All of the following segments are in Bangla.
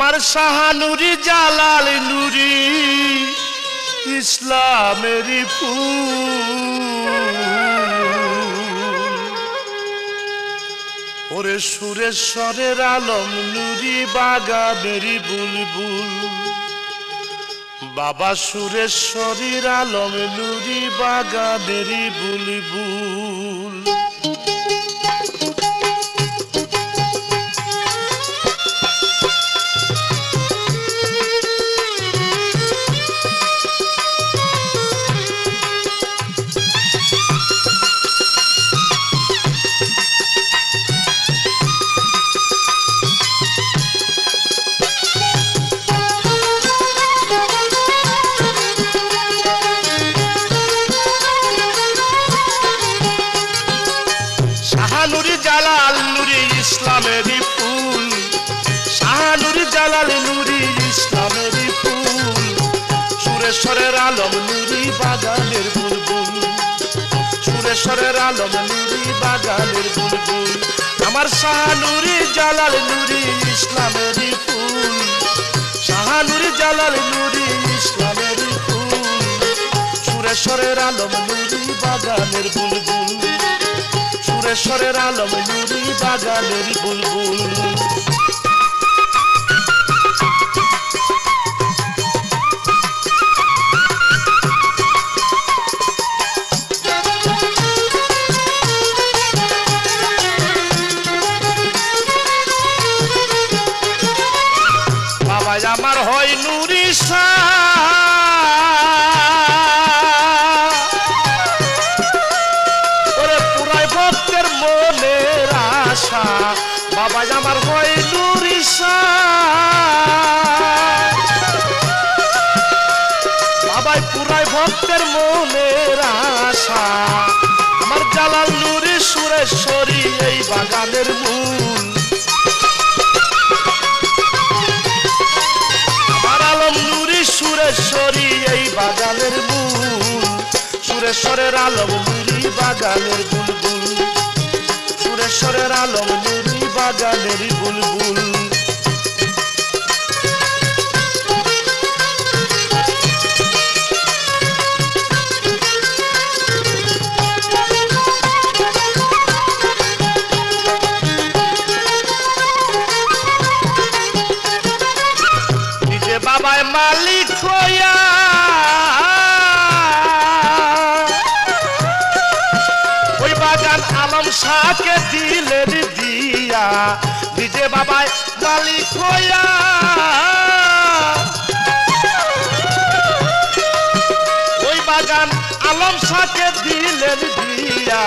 আমার শাহানুরি জালাল নুরি ইসলামের ওরে সুরেশ্বরের আলম নুরি, বাগানেরই বুলবুল। বাবা সুরেশ্বরীর আলম নুরি, বাগানেরই বুলবুল। সুরেশ্বরের আলম নুরি বাগানের বুলবুল। সুরেশ্বরের আলম নুরি বাগানের বুলবুল। আমার শাহানুরি জালাল নুরি ইসলামেরই ফুল। শাহানুরি জালাল নুরি ইসলামেরই ফুল। সুরেশ্বরের আলম নুরি বাগানের বুলবুল। সুরেশ্বরের আলম নুরি বাগানের বুলবুল। নুরি ওরে পুরাই ভক্তের মনের আশা। বাবা আমার হয় নুরি বাবাই পুরাই ভক্তের মনের আশা। আমার জালাল নুরি সুরেশ্বরী এই বাগানের মূল বাগানের সুরেশ্বরের আলম নুরি বাগানের বুলবুল। সুরেশ্বরের আলম নুরি বাগানের বুলবুল। বাবায় মালিক হইয়া আলম শাহকে দিলেন দিয়া, নিজে বাবায় মালিক হইয়া ওই বাগান আলম শাহকে দিলেন দিয়া,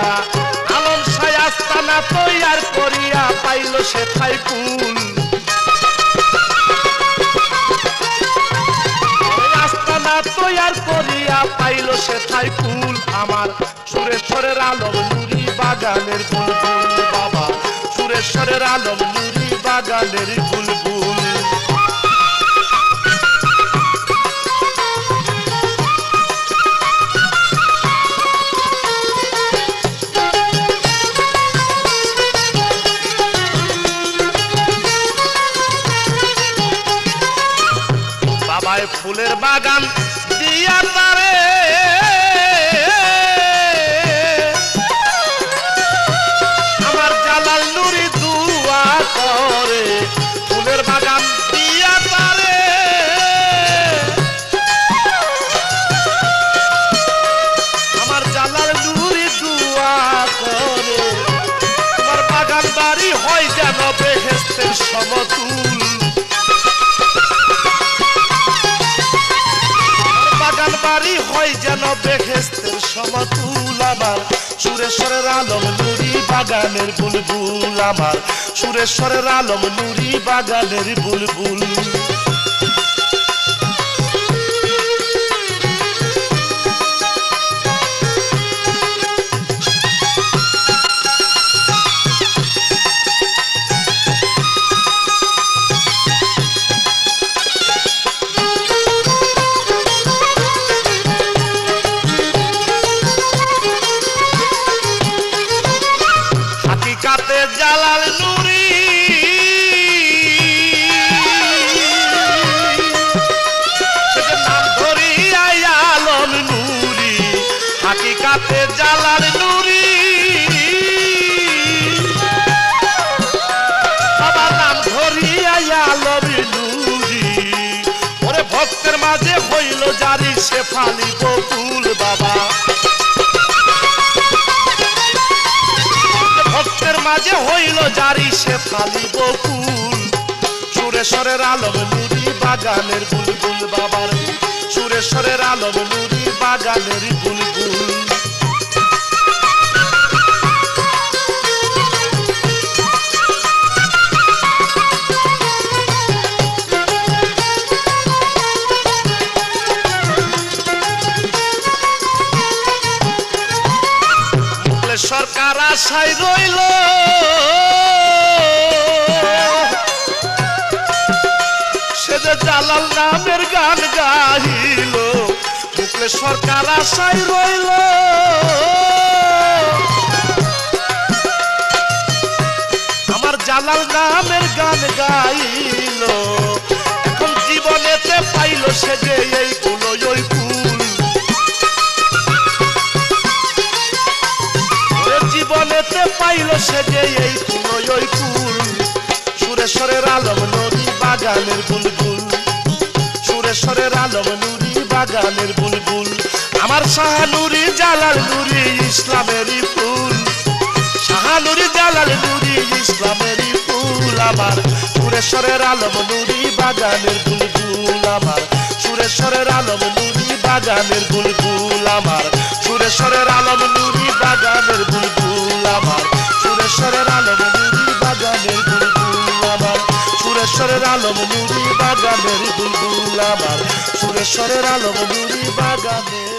আলম শাহ আস্তানা তৈয়ার করিয়া পাইল সে ঠাই ফুল তৈয়ার করিয়া পাইল সে ঠাই ফুল আমার সুরেশ্বরের আলম নুরি বাগানের বুলবুল বাবা। সুরেশ্বরের আলম নুরি বাগানের বুলবুল বাবায় ফুলের বাগান দিয়া তারে। জালাল নুরি দুয়া করে, ফুলের বাগান দিয়া তারে আমার জালাল হয় যেন বেহেস্তের সমতুল। বাড়ি হয় যেন বেহেস্তের সমতুল। আমার সুরেশ্বরের আলম নুরি বাগানের বুলবুল আমার। সুরেশ্বরের আলম নুরি বাগানের বুলবুল। হাতে জালাল নুরি। বাবার নাম ধরিয়া আলবি নুরি। ওরে ভক্তের মাঝে হইল জারি সে ফালি বকুল বাবা। ভক্তের মাঝে হইল জারি সে ফালি বকুল। সুরেশ্বরের আলম নুরি বাগানের বুলবুল বাবার। সুরেশ্বরের আলম নুরি বাগানের বুলবুল। আশায় রইল। সে যে জালাল নামের গান গাইল মুখলে সরকার আশায় রইল। আমার জালাল নামের গান গাইল এখন জীবনেতে পাইল সে যে এই পাইল সে যে এই ফুল ওই ফুল সুরেশ্বরের আলম নদী বাগানের বুলবুল। সুরেশ্বরের আলম নুরি বাগানের বুলবুল। আমার শাহানুরি জালাল নুরি ইসলামেরই ফুল। শাহানুরি জালাল নুরি ইসলামেরই ফুল। আমার সুরেশ্বরের আলম নুরি বাগানের বুলবুল। আমার সুরেশ্বরের আলম নুরি বাগানের বুলবুল। আমার সুরেশ্বরের আলম নুরি বাগানের বুলবুল। সুরেশ্বরের আলম মুড়ি বাগানের বুলবুল আমার সুরেশ্বরের আলম মুড়ি বাগানের